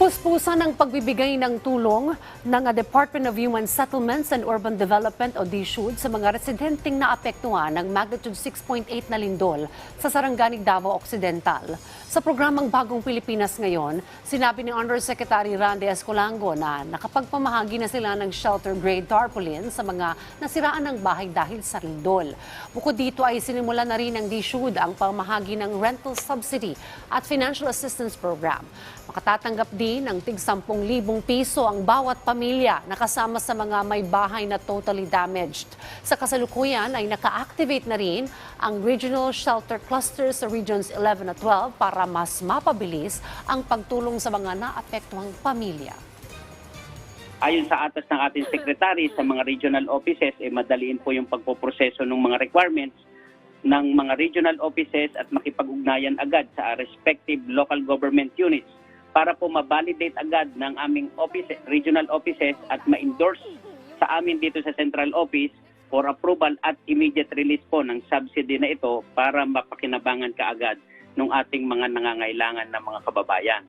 Puspusan ang pagbibigay ng tulong ng Department of Human Settlements and Urban Development o DSUD sa mga residenteng naapektuhan ng magnitude 6.8 na lindol sa Sarangani, Davao Occidental. Sa programang Bagong Pilipinas ngayon, sinabi ni Undersecretary Randy Escolango na nakapagpamahagi na sila ng shelter-grade tarpaulin sa mga nasiraan ng bahay dahil sa lindol. Bukod dito ay sinimula na rin ng DSUD ang pamahagi ng rental subsidy at financial assistance program. Makatatanggap din ng tig 10,000 piso ang bawat pamilya na kasama sa mga may bahay na totally damaged. Sa kasalukuyan ay naka-activate na rin ang regional shelter clusters sa regions 11 at 12 para mas mapabilis ang pagtulong sa mga naapektuhang pamilya. ayon sa atas ng ating secretary sa mga regional offices, eh, madaliin po yung pagpoproseso ng mga requirements ng mga regional offices at makipag-ugnayan agad sa respective local government units para po ma-validate agad ng aming office, regional offices at ma-endorse sa amin dito sa central office for approval at immediate release po ng subsidy na ito para mapakinabangan kaagad ng ating mga nangangailangan na mga kababayan.